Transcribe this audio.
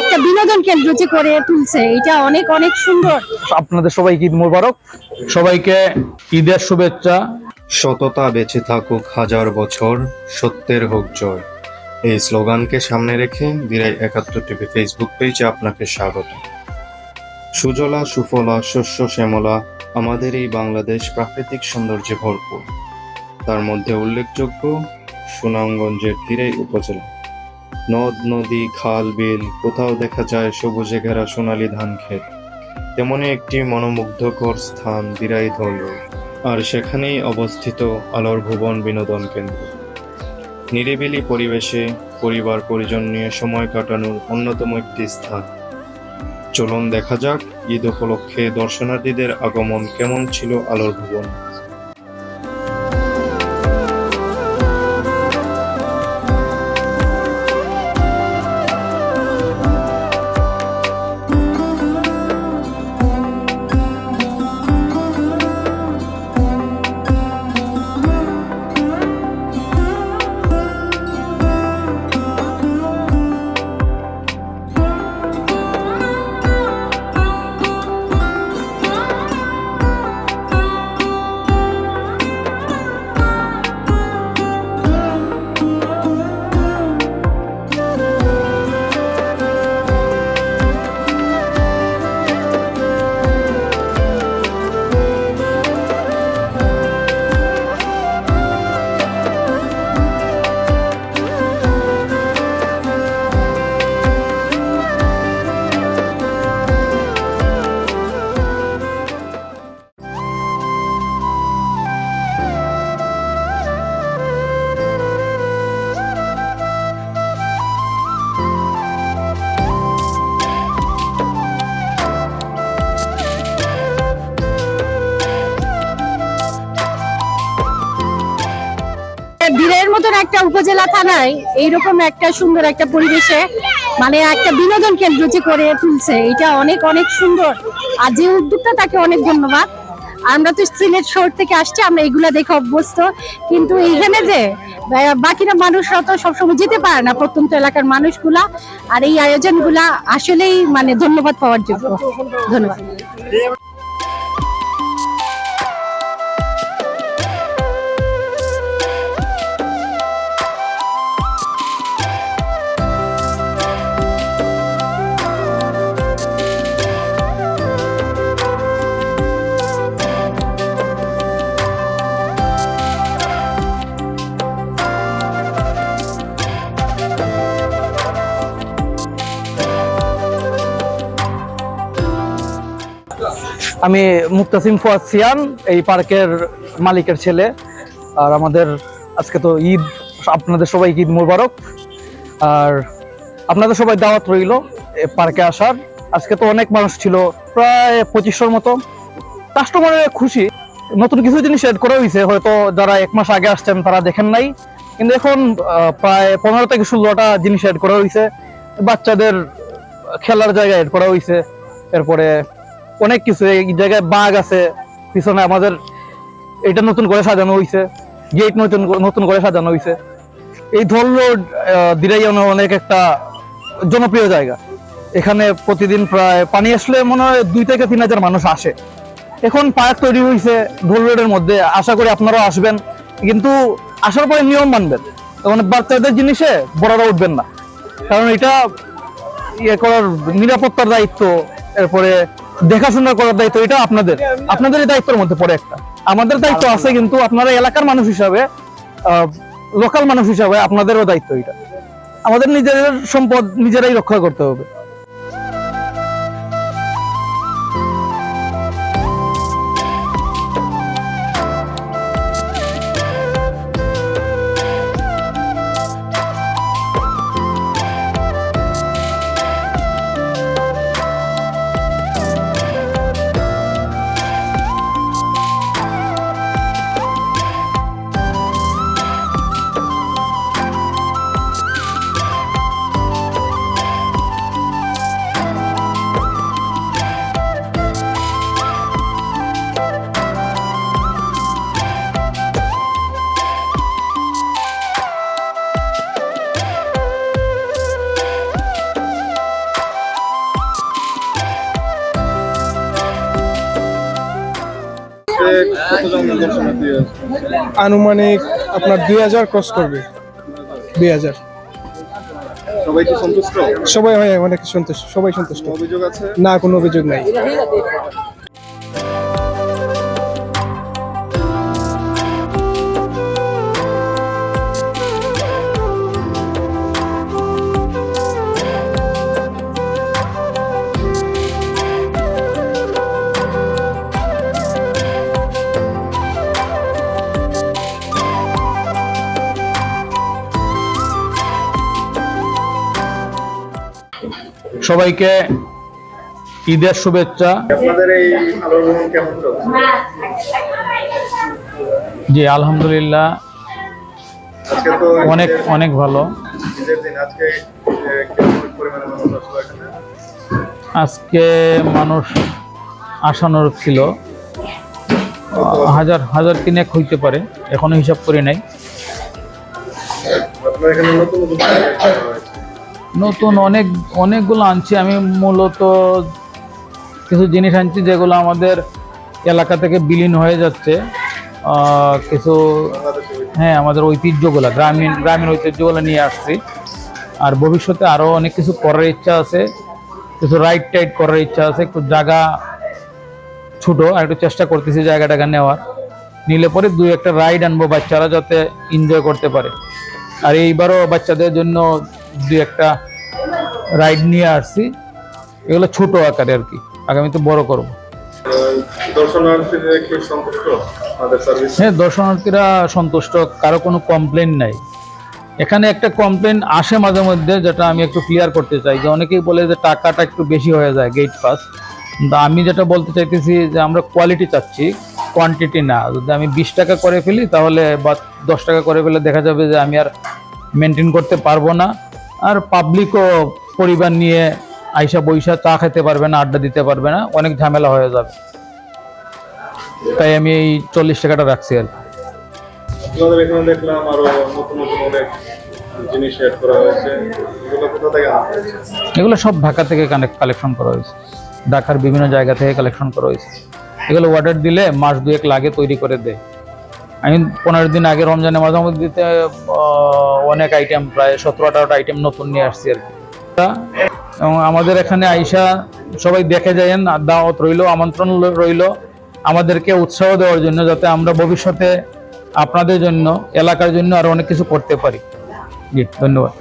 একটা বিনোদন কেন্দ্র যে করে তুলছে এটা অনেক অনেক সুন্দর। আপনাদের সবাইকে ঈদ মোবারক। সবাইকে ঈদের শুভেচ্ছা। সততা বেঁচে থাকুক হাজার বছর সত্যের হোক জয়। এই স্লোগানকে সামনে রেখে দিরাই একাত্তর টিভি ফেসবুক পেজে আপনাকে স্বাগত। সুজলা সুফলা শস্য শ্যামলা আমাদের এই বাংলাদেশ প্রাকৃতিক সৌন্দর্যে ভরপুর। তার মধ্যে উল্লেখযোগ্য সুনামগঞ্জের দিরাই উপজেলা। নদ, নদী, খাল, বিল, কোথাও দেখা যায় সবুজে ঘেরা সোনালী ধান ক্ষেত। তেমনই একটি মনোমুগ্ধকর স্থান দিরাই ধল আর সেখানেই অবস্থিত আলোর ভুবন বিনোদন কেন্দ্র। নিরিবিলি পরিবেশে পরিবার পরিজন নিয়ে সময় কাটানোর অন্যতম একটি স্থান। চলুন দেখা যাক ঈদ উপলক্ষে দর্শনার্থীদের আগমন কেমন ছিল আলোর ভুবন। বীরের মতন একটা উপজেলা থানায় এইরকম একটা সুন্দর একটা পরিবেশে মানে একটা বিনোদন কেন্দ্র যে করে তুলছে, এটা অনেক অনেক সুন্দর। আর যে উদ্যোগটা তাকে অনেক ধন্যবাদ। আমরা তো সিলেট শহর থেকে আসছি, আমরা এগুলা দেখে অভ্যস্ত। কিন্তু এইখানে যে বাকিরা মানুষরা তো সবসময় যেতে পারে না, প্রত্যন্ত এলাকার মানুষগুলা। আর এই আয়োজনগুলা আসলেই মানে ধন্যবাদ পাওয়ার যোগ্য। ধন্যবাদ। আমি মুক্তাসিম ফুয়াদ সিয়ান এই পার্কের মালিকের ছেলে। আর আমাদের আজকে তো ঈদ, আপনাদের সবাই ঈদ মোবারক। আর আপনাদের সবাই দাওয়াত রইল পার্কে আসার। আজকে তো অনেক মানুষ ছিল, প্রায় পঁচিশশোর মতো। কাস্টমারের খুশি। নতুন কিছু জিনিস এড করা হয়েছে হয়তো যারা এক মাস আগে আসছেন তারা দেখেন নাই। কিন্তু এখন প্রায় পনেরো থেকে ষোলোটা জিনিস এড করা হয়েছে বাচ্চাদের খেলার জায়গা এড করা হয়েছে এরপরে অনেক কিছু, এই জায়গায় বাঘ আছে, পিছনে আমাদের এটা নতুন করে সাজানো হয়েছে গেট নতুন নতুন করে সাজানো হয়েছে এই ধল রোড দিরাইয়ানো অনেক একটা জনপ্রিয় জায়গা। এখানে প্রতিদিন প্রায় পানি আসলে মনে হয় দুই থেকে তিন হাজার মানুষ আসে। এখন পার্ক তৈরি হয়েছে ধল রোডের মধ্যে, আশা করি আপনারাও আসবেন। কিন্তু আসার পরে নিয়ম মানবেন। মানে বাচ্চাদের জিনিসে বড়রা উঠবেন না। কারণ এটা ইয়ে করার নিরাপত্তার দায়িত্ব এরপরে দেখাশোনা করার দায়িত্ব এটা আপনাদের। আপনাদের দায়িত্বের মধ্যে পড়ে একটা। আমাদের দায়িত্ব আছে কিন্তু আপনারা এলাকার মানুষ হিসাবে লোকাল মানুষ হিসাবে আপনাদেরও দায়িত্ব এটা। আমাদের নিজেদের সম্পদ নিজেরাই রক্ষা করতে হবে। আনুমানিক আপনার দুই হাজার ক্রস করবে। দুই হাজার। সবাই কি সন্তুষ্ট? সবাই হয় অনেক সন্তুষ্ট সবাই সন্তুষ্ট। অভিযোগ আছে? না কোনো অভিযোগ নাই। সবাইকে ঈদের শুভেচ্ছা। আপনাদের এই কেমন জি আলহামদুলিল্লাহ। অনেক অনেক ভালো। আজকে মানুষ আসানোর ছিল। হাজার হাজার তিনেক হইতে পারে এখনও হিসাব করি নাই। নতুন অনেক, অনেকগুলো আনছি। আমি মূলত কিছু জিনিস আনছি যেগুলো আমাদের এলাকা থেকে বিলীন হয়ে যাচ্ছে। কিছু হ্যাঁ আমাদের ঐতিহ্যগুলো, গ্রামীণ গ্রামীণ ঐতিহ্যগুলো নিয়ে আসছি। আর ভবিষ্যতে আরও অনেক কিছু করার ইচ্ছা আছে। কিছু রাইড টাইট করার ইচ্ছা আছে। একটু জায়গা ছোট, আর একটু চেষ্টা করতেছি জায়গাটাকে নেওয়ার। নিলে পরে দুই একটা রাইড আনব বাচ্চারা যাতে এনজয় করতে পারে। আর এইবারও বাচ্চাদের জন্য দুই একটা রাইড নিয়ে আসছি। এগুলো ছোট আকারে আর কি। আগামীতে বড় করব। হ্যাঁ দর্শনার্থীরা সন্তুষ্ট কারও কোনো কমপ্লেন নাই। এখানে একটা কমপ্লেন আসে মাঝে মধ্যে যেটা আমি একটু ক্লিয়ার করতে চাই। যে অনেকেই বলে যে টাকাটা একটু বেশি হয়ে যায় গেট পাস কিন্তু আমি যেটা বলতে চাইতেছি যে আমরা কোয়ালিটি চাচ্ছি কোয়ান্টিটি না। যদি আমি বিশ টাকা করে ফেলি তাহলে বা দশ টাকা করে ফেলে দেখা যাবে যে আমি আর মেনটেন করতে পারব না। আর পাবলিকও পরিবার নিয়ে আইসা বৈশা চা খেতে পারবে না আড্ডা দিতে পারবে না অনেক ঝামেলা হয়ে যাবে। তাই আমি এই চল্লিশ টাকাটা রাখছি আর এখানে দেখলাম আরও নতুন নতুন অনেক জিনিস অ্যাড করা হয়েছে। এগুলো কোথা থেকে এগুলো সব ঢাকা থেকে কানেক্ট কালেকশন করা হয়েছে। ঢাকার বিভিন্ন জায়গা থেকে কালেকশন করা হয়েছে। এগুলো অর্ডার দিলে মাস দুয়েক লাগে তৈরি করে দেয়। আমি পনেরো দিন আগে রমজানের মাঝামাঝি দিতে অনেক আইটেম প্রায় সতেরো আঠারোটা আইটেম নতুন নিয়ে আসছি আর কি। এবং আমাদের এখানে আইসা সবাই দেখে যায়েন দাওয়াত রইল, আমন্ত্রণ রইল আমাদেরকে উৎসাহ দেওয়ার জন্য যাতে আমরা ভবিষ্যতে আপনাদের জন্য, এলাকার জন্য আরও অনেক কিছু করতে পারি। জি, ধন্যবাদ।